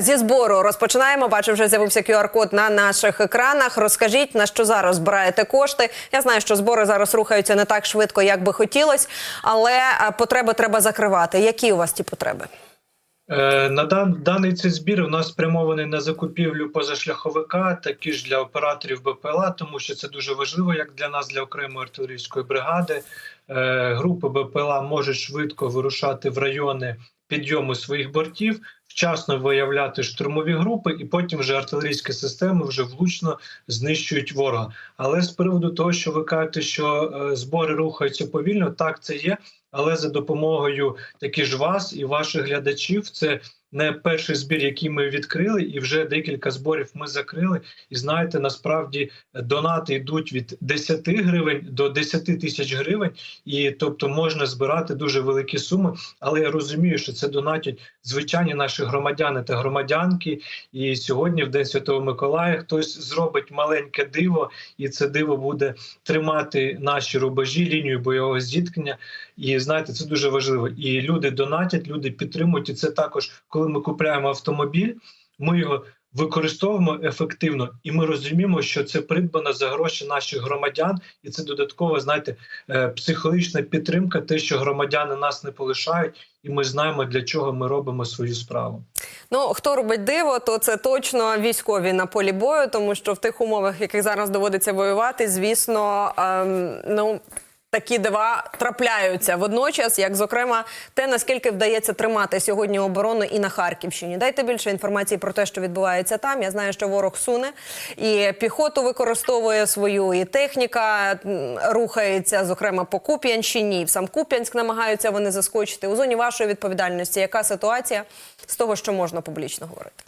зі збору розпочинаємо. Бачу, вже з'явився QR-код на наших екранах. Розкажіть, на що зараз збираєте кошти. Я знаю, що збори зараз рухаються не так швидко, як би хотілося, але е, потреби треба закривати. Які у вас ті потреби? Е, На дан, даний цей збір у нас спрямований на закупівлю позашляховика, такі ж для операторів БПЛА, тому що це дуже важливо, як для нас, для окремої артилерійської бригади. Е, Групи БПЛА можуть швидко вирушати в райони підйому своїх бортів, вчасно виявляти штурмові групи, і потім вже артилерійські системи вже влучно знищують ворога. Але з приводу того, що ви кажете, що е, збори рухаються повільно, так це є. Але за допомогою такі ж вас і ваших глядачів, це не перший збір, який ми відкрили, і вже декілька зборів ми закрили. І знаєте, насправді донати йдуть від 10 гривень до 10 тисяч гривень, і тобто можна збирати дуже великі суми. Але я розумію, що це донатять звичайні наші громадяни та громадянки. І сьогодні, в день Святого Миколая, хтось зробить маленьке диво, і це диво буде тримати наші рубежі, лінію бойового зіткнення. І знаєте, це дуже важливо. І люди донатять, люди підтримують. І це також, коли ми купуємо автомобіль, ми його використовуємо ефективно, і ми розуміємо, що це придбано за гроші наших громадян, і це додаткова, знаєте, е, психологічна підтримка, те, що громадяни нас не полишають, і ми знаємо, для чого ми робимо свою справу. Ну хто робить диво, то це точно військові на полі бою, тому що в тих умовах, в яких зараз доводиться воювати, звісно, ем, ну. Такі дива трапляються водночас, як зокрема те, наскільки вдається тримати сьогодні оборону і на Харківщині. Дайте більше інформації про те, що відбувається там. Я знаю, що ворог суне і піхоту використовує свою, і техніка рухається, зокрема по Куп'янщині. Сам Куп'янськ намагаються вони заскочити. У зоні вашої відповідальності, яка ситуація з того, що можна публічно говорити?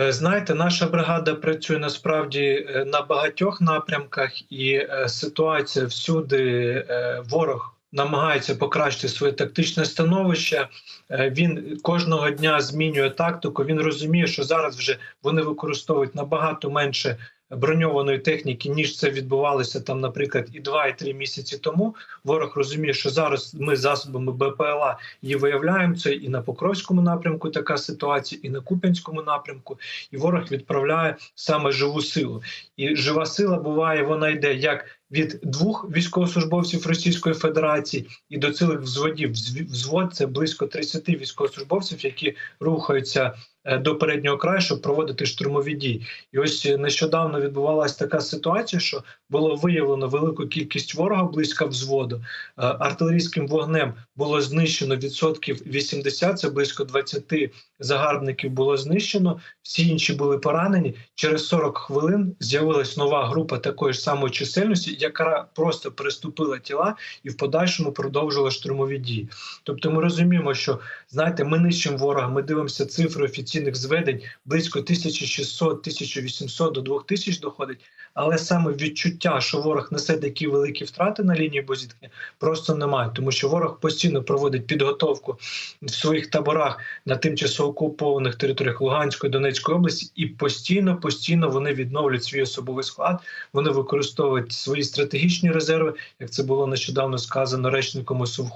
Е, Знаєте, наша бригада працює насправді е, на багатьох напрямках, і е, ситуація всюди ворог намагається покращити своє тактичне становище. Він кожного дня змінює тактику. Він розуміє, що зараз вже вони використовують набагато менше. Броньованої техніки, ніж це відбувалося там, наприклад, і два і три місяці тому. Ворог розуміє, що зараз ми засобами БПЛА її виявляємо. Це і на Покровському напрямку така ситуація, і на Куп'янському напрямку. І ворог відправляє саме живу силу. І жива сила буває, вона йде як від двох військовослужбовців Російської Федерації і до цілих взводів. Взвод це близько 30 військовослужбовців, які рухаються до переднього краю, щоб проводити штурмові дії. І ось е, нещодавно відбувалася така ситуація, що було виявлено велику кількість ворога близько взводу. Е, Артилерійським вогнем було знищено відсотків 80, це близько 20 загарбників було знищено. Всі інші були поранені. Через 40 хвилин з'явилась нова група такої ж самої чисельності, яка просто переступила тіла і в подальшому продовжила штурмові дії. Тобто, ми розуміємо, що знаєте, ми нищимо ворога. Ми дивимося цифри офіційних зведень близько 1600-1800 до 2000 доходить. Але саме відчуття, що ворог несе такі великі втрати на лінії бозіткнення, просто немає, тому що ворог постійно проводить підготовку в своїх таборах на тимчасово окупованих територіях Луганської Донецької області, і постійно, постійно вони відновлюють свій особовий склад. Вони використовують свої стратегічні резерви, як це було нещодавно сказано речником ОСУВ.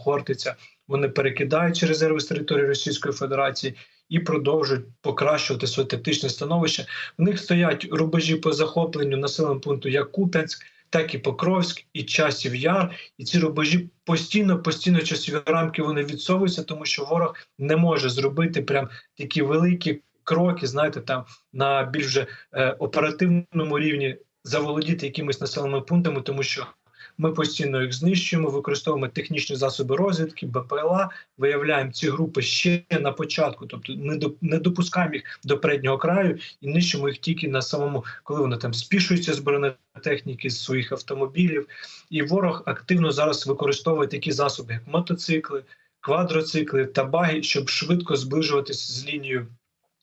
Вони перекидають резерви з території Російської Федерації і продовжують покращувати своє тактичне становище. В них стоять рубежі по захопленню населеного пункту як Куп'янськ, так і Покровськ, і часів яр. І ці рубежі постійно, постійно часові рамки вони відсовуються, тому що ворог не може зробити прям такі великі кроки, знаєте, там на більш вже е, оперативному рівні заволодіти якимись населеними пунктами, тому що. Ми постійно їх знищуємо, використовуємо технічні засоби розвідки, БПЛА, виявляємо ці групи ще на початку, тобто не до не допускаємо їх до переднього краю і нищимо їх тільки на самому, коли вони там спішуються з бронетехніки, з своїх автомобілів. І ворог активно зараз використовує такі засоби, як мотоцикли, квадроцикли та баги, щоб швидко зближуватися з лінією.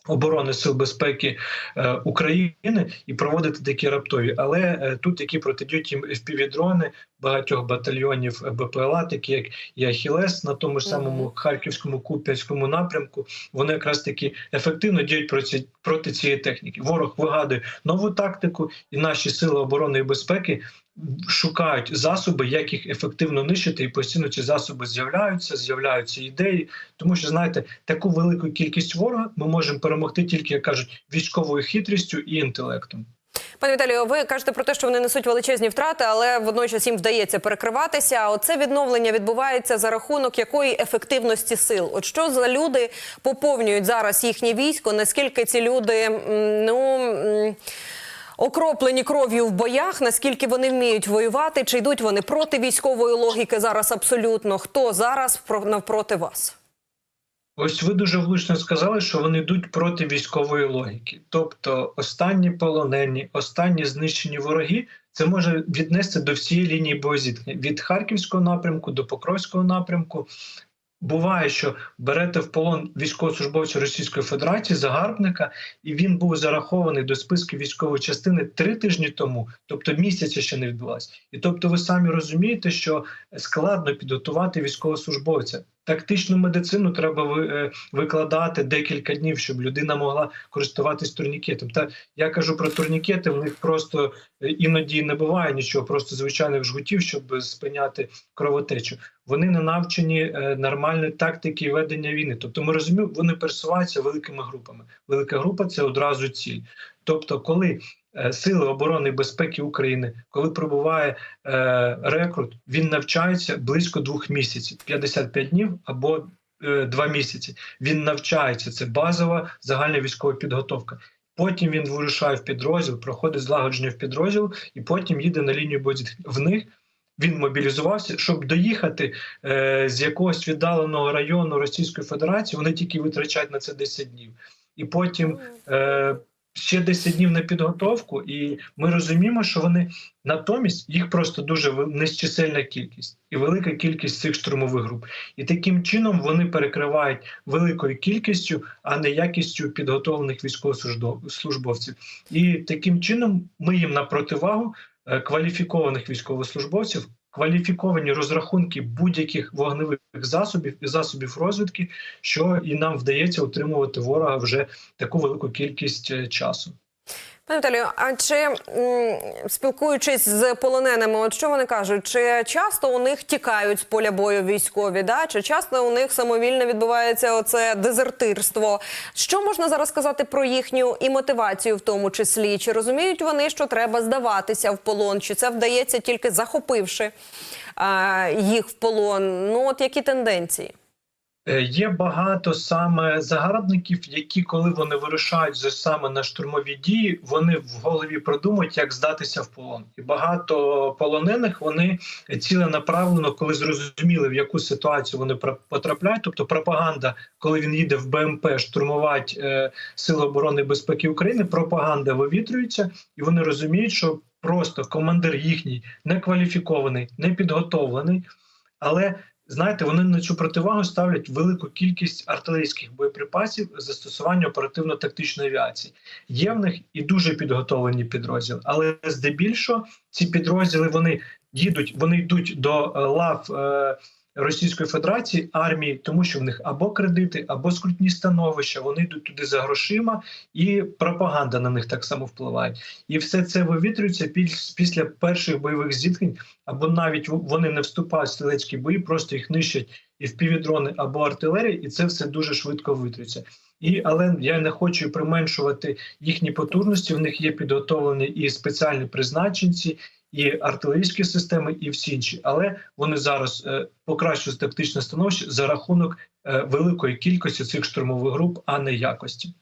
Оборони сил безпеки е, України і проводити такі раптові, але е, тут які протидіють їм FPV-дрони багатьох батальйонів БПЛА, такі як і Ахілес на тому ж самому харківському куп'янському напрямку. Вони якраз таки ефективно діють проти, проти цієї техніки. Ворог вигадує нову тактику, і наші сили оборони і безпеки шукають засоби, як їх ефективно нищити, і постійно ці засоби з'являються, з'являються ідеї. Тому що знаєте, таку велику кількість ворога ми можемо перемогти тільки як кажуть військовою хитрістю і інтелектом. Пане Віталію, ви кажете про те, що вони несуть величезні втрати, але водночас їм вдається перекриватися. А Оце відновлення відбувається за рахунок якої ефективності сил? От що за люди поповнюють зараз їхнє військо? Наскільки ці люди ну. Окроплені кров'ю в боях, наскільки вони вміють воювати, чи йдуть вони проти військової логіки зараз абсолютно? Хто зараз про- навпроти вас? Ось ви дуже влучно сказали, що вони йдуть проти військової логіки. Тобто, останні полонені, останні знищені вороги, це може віднести до всієї лінії боєзіткнення від харківського напрямку до Покровського напрямку. Буває, що берете в полон військовослужбовця Російської Федерації загарбника, і він був зарахований до списку військової частини три тижні тому, тобто місяця ще не відбулась. І тобто, ви самі розумієте, що складно підготувати військовослужбовця. Тактичну медицину треба е, викладати декілька днів, щоб людина могла користуватись турнікетом. Та я кажу про турнікети, в них просто е, іноді не буває нічого, просто звичайних жгутів, щоб спиняти кровотечу. Вони не навчені е, нормальної тактики ведення війни. Тобто, ми розуміємо, вони пересуваються великими групами. Велика група це одразу ціль. Тобто, коли е, Сили оборони і безпеки України, коли прибуває е, рекрут, він навчається близько двох місяців, 55 днів або е, два місяці. Він навчається. Це базова загальна військова підготовка. Потім він вирушає в підрозділ, проходить злагодження в підрозділ, і потім їде на лінію боєзіткнення. В них він мобілізувався, щоб доїхати е, з якогось віддаленого району Російської Федерації. Вони тільки витрачають на це 10 днів, і потім е, ще 10 днів на підготовку. І ми розуміємо, що вони натомість їх просто дуже незчисельна кількість і велика кількість цих штурмових груп. І таким чином вони перекривають великою кількістю, а не якістю підготовлених військовослужбовців. І таким чином ми їм на противагу е, кваліфікованих військовослужбовців. Кваліфіковані розрахунки будь-яких вогневих засобів і засобів розвідки, що і нам вдається утримувати ворога вже таку велику кількість е, часу. Пане а чи спілкуючись з полоненими, от що вони кажуть? Чи часто у них тікають з поля бою військові? Да? Чи часто у них самовільно відбувається оце дезертирство? Що можна зараз сказати про їхню і мотивацію, в тому числі? Чи розуміють вони, що треба здаватися в полон? Чи це вдається тільки захопивши а, їх в полон? Ну от які тенденції? Е, Є багато саме загарбників, які, коли вони вирушають за саме на штурмові дії, вони в голові продумують, як здатися в полон. І багато полонених вони ціленаправлено, коли зрозуміли, в яку ситуацію вони потрапляють. Тобто пропаганда, коли він їде в БМП штурмувати е, Сили оборони і безпеки України, пропаганда вивітрюється, і вони розуміють, що просто командир їхній некваліфікований, непідготовлений, але знаєте, вони на цю противагу ставлять велику кількість артилерійських боєприпасів застосування оперативно-тактичної авіації. Є в них і дуже підготовлені підрозділи, але здебільшого ці підрозділи вони їдуть, вони йдуть до е, лав е, Російської Федерації армії, тому що в них або кредити, або скрутні становища. Вони йдуть туди за грошима, і пропаганда на них так само впливає. І все це вивітрюється після перших бойових зіткнень, або навіть вони не вступають в стрілецькі бої, просто їх нищать і впівдрони або артилерія, і це все дуже швидко витрюється. І але я не хочу применшувати їхні потужності. В них є підготовлені і спеціальні призначенці, і артилерійські системи, і всі інші. Але вони зараз е, покращують тактичне становище за рахунок е, великої кількості цих штурмових груп, а не якості.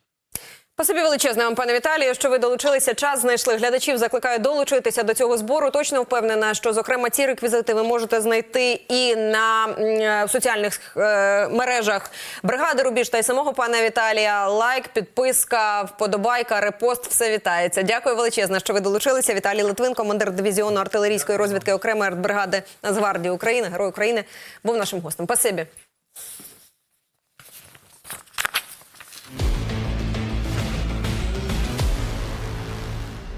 Спасибі величезне вам, пане Віталію, що ви долучилися. Час знайшли глядачів. Закликаю долучитися до цього збору. Точно впевнена, що зокрема ці реквізити ви можете знайти і на е, соціальних е, мережах бригади Рубіж та й самого пана Віталія. Лайк, підписка, вподобайка, репост. Все вітається. Дякую величезне, що ви долучилися. Віталій Литвин, командир дивізіону артилерійської розвідки окремої артбригади Нацгвардії України, герой України, був нашим гостем. Спасибі.